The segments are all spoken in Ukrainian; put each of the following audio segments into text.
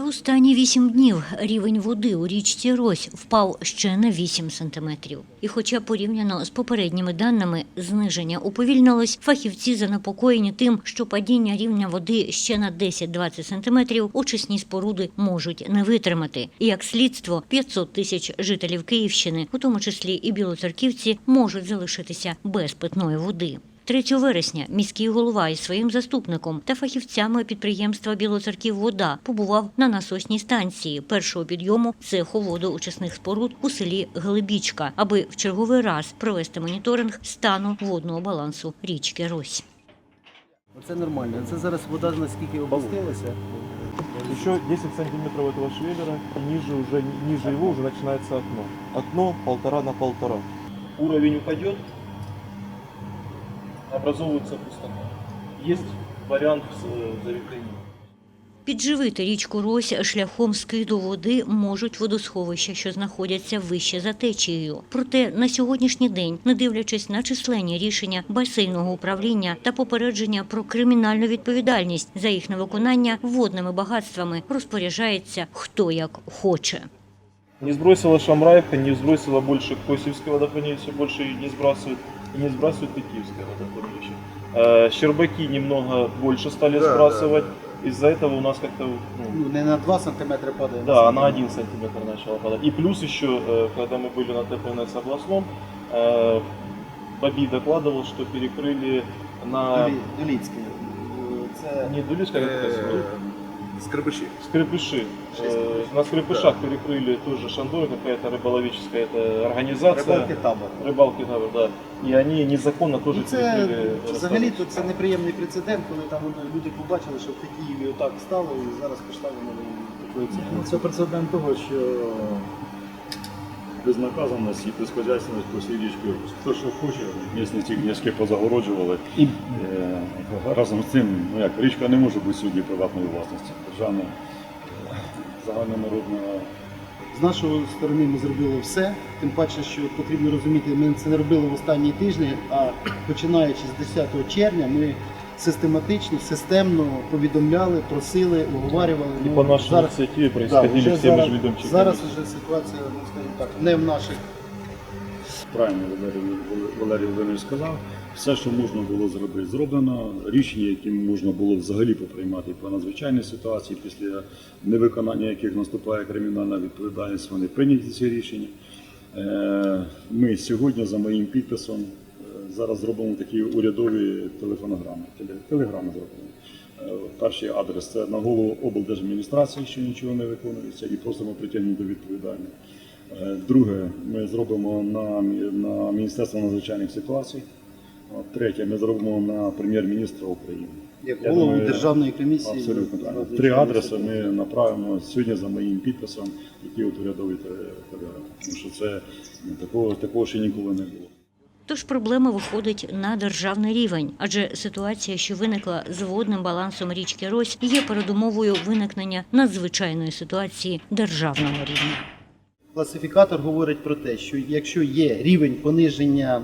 останні вісім днів рівень води у річці Рось впав ще на 8 сантиметрів. І хоча порівняно з попередніми даними зниження уповільнилось, фахівці занепокоєні тим, що падіння рівня води ще на 10-20 сантиметрів очисні споруди можуть не витримати. І як слідство, 500 тисяч жителів Київщини, у тому числі і білоцерківці, можуть залишитися без питної води. 3 вересня міський голова із своїм заступником та фахівцями підприємства Білоцерківвода побував на насосній станції першого підйому цеху водоочисних споруд у селі Глибічка, аби в черговий раз провести моніторинг стану водного балансу річки Рось. Оце нормально. Це зараз вода наскільки опустилася. Еще 10 сантиметров этого швеллера, и ниже уже ниже его уже начинается окно. Окно полтора на полтора. Уровень упадет, образовывается пустота. Есть вариант с э, завихрением. Підживити річку Рось шляхом скиду води можуть водосховища, що знаходяться вище за течією. Проте на сьогоднішній день, не дивлячись на численні рішення басейного управління та попередження про кримінальну відповідальність за їх невиконання водними багатствами розпоряджається хто як хоче. Не сбросила Шамраевка, не сбросила больше Косевское водохранилище, больше и не сбрасывают, и не сбрасывают и Киевское водохранилище. Э, Щербаки немного больше стали Да, сбрасывать. Из-за этого у нас как-то ну, Ну, не на 2 сантиметри падає. Да, на 1 сантиметр начала падать. И плюс еще, э, когда мы были на ТПНС областном, э, Баби докладывал, что перекрыли на... Долі- Доліцьке. Це Не Дулицкая, как это называется? Скрипиші. Скрипыши. Э, На Скрипышах перекрыли тоже Шандой, какая-то рыболовическая это организация. рибалки табор. Рыбалки, да, да. И они незаконно тоже Ну, це перекрыли. взагалі то це неприємний прецедент, коли там воно- люди побачили, що в Києві отак стало і зараз пішла воно такої ціни. Ну, Це прецедент того, що безнаказаність і безхозяйственність по всій Русь. Хто що хоче, місні книжки позагороджували. И Е, Разом з цим, ну як, річка не може бути сьогодні приватної власності. Державна, е, загальнонародна З нашої сторони ми зробили все, тим паче, що потрібно розуміти, ми це не робили в останні тижні, а починаючи з 10 червня, ми систематично, системно повідомляли, просили, уговарювали. и Ну, по нашей зараз, инициативе да, происходили вже все зараз, межведомчики. зараз вже ситуація, ну скажімо так, не в наших правильно Валерій, Валерій Володимирович сказав. Все, що можна було зробити, зроблено. Рішення, які можна було взагалі поприймати по надзвичайній ситуації, після невиконання яких наступає кримінальна відповідальність, вони прийняті ці рішення. Е, Ми сьогодні за моїм підписом зараз зробимо такі урядові телефонограми. Телеграми зробимо. Е, Перший адрес це на голову облдержадміністрації, що нічого не виконується, і просимо притягнути до відповідальності. Е, Друге, ми зробимо на, на Міністерство надзвичайних ситуацій. Третє, ми зробимо на прем'єр-міністра України. як Я голову думаю, державної комісії. Абсолютно так. Три адреси ми направимо сьогодні за моїм підписом, які от урядові телеграми. Тому що це такого, такого ще ніколи не було. Тож проблема виходить на державний рівень, адже ситуація, що виникла з водним балансом річки Рось, є передумовою виникнення надзвичайної ситуації державного рівня. Класифікатор говорить про те, що якщо є рівень пониження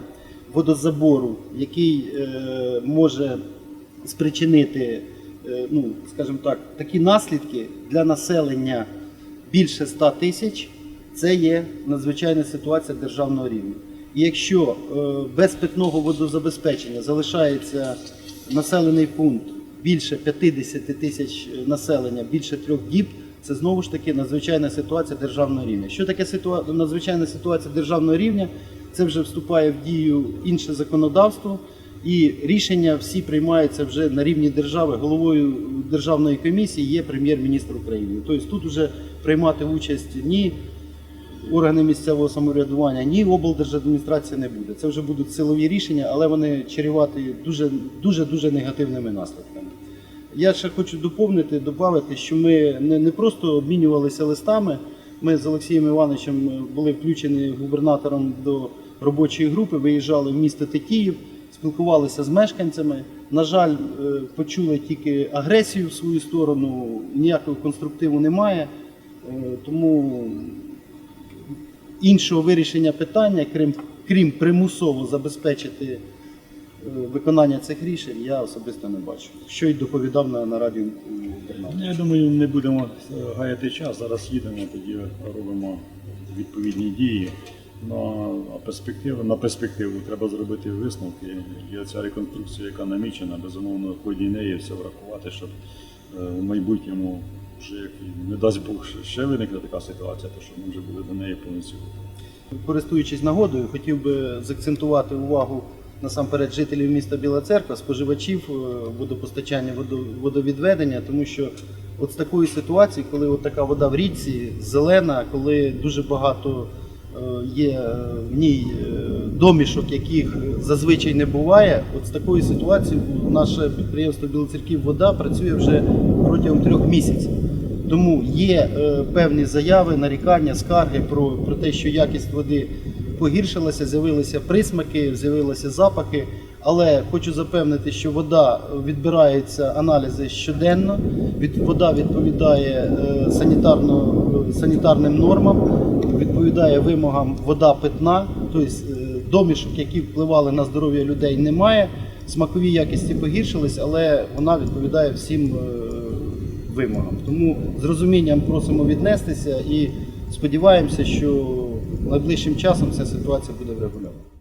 водозабору, який е, може спричинити, е, ну, скажімо так, такі наслідки для населення більше 100 тисяч, це є надзвичайна ситуація державного рівня. Якщо е, без питного водозабезпечення залишається населений пункт більше 50 тисяч населення, більше трьох діб, це знову ж таки надзвичайна ситуація державного рівня. Що таке ситуа... надзвичайна ситуація державного рівня? Це вже вступає в дію інше законодавство, і рішення всі приймаються вже на рівні держави. Головою державної комісії є прем'єр-міністр України. Тобто тут вже приймати участь ні органи місцевого самоврядування, ні облдержадміністрація не буде. Це вже будуть силові рішення, але вони чарювати дуже дуже дуже негативними наслідками. Я ще хочу доповнити, додати, що ми не, не просто обмінювалися листами. Ми з Олексієм Івановичем були включені губернатором до робочої групи, виїжджали в місто Тетіїв, спілкувалися з мешканцями. На жаль, е, почули тільки агресію в свою сторону, ніякого конструктиву немає. Е, Тому іншого вирішення питання, крім, крім примусово забезпечити виконання цих рішень я особисто не бачу. Що й доповідав на, на радіо у. Ну, Я думаю, не будемо е, гаяти час. Зараз їдемо, тоді робимо відповідні дії. На перспективу, на перспективу треба зробити висновки. І ця реконструкція, яка намічена, безумовно, в ході неї все врахувати, щоб е, в майбутньому, вже як не дасть Бог, ще виникне така ситуація, то щоб ми вже були до неї повністю. Користуючись нагодою, хотів би закцентувати увагу насамперед жителів міста Біла Церква, споживачів е, водопостачання, водо- водовідведення, тому що от з такої ситуації, коли от така вода в річці зелена, коли дуже багато е, є е, в ній домішок, яких зазвичай не буває, от з такої ситуації наше підприємство Білоцерків Вода працює вже протягом трьох місяців. Тому є е, певні заяви, нарікання, скарги про, про те, що якість води погіршилася, з'явилися присмаки, з'явилися запахи. Але хочу запевнити, що вода відбирається аналізи щоденно. Вода відповідає е, санітарно, санітарним нормам, відповідає вимогам вода питна, тобто е, домішок, які впливали на здоров'я людей, немає. Смакові якісті погіршились, але вона відповідає всім е, вимогам. Тому з розумінням просимо віднестися і сподіваємося, що найближчим часом ця ситуація буде врегульована.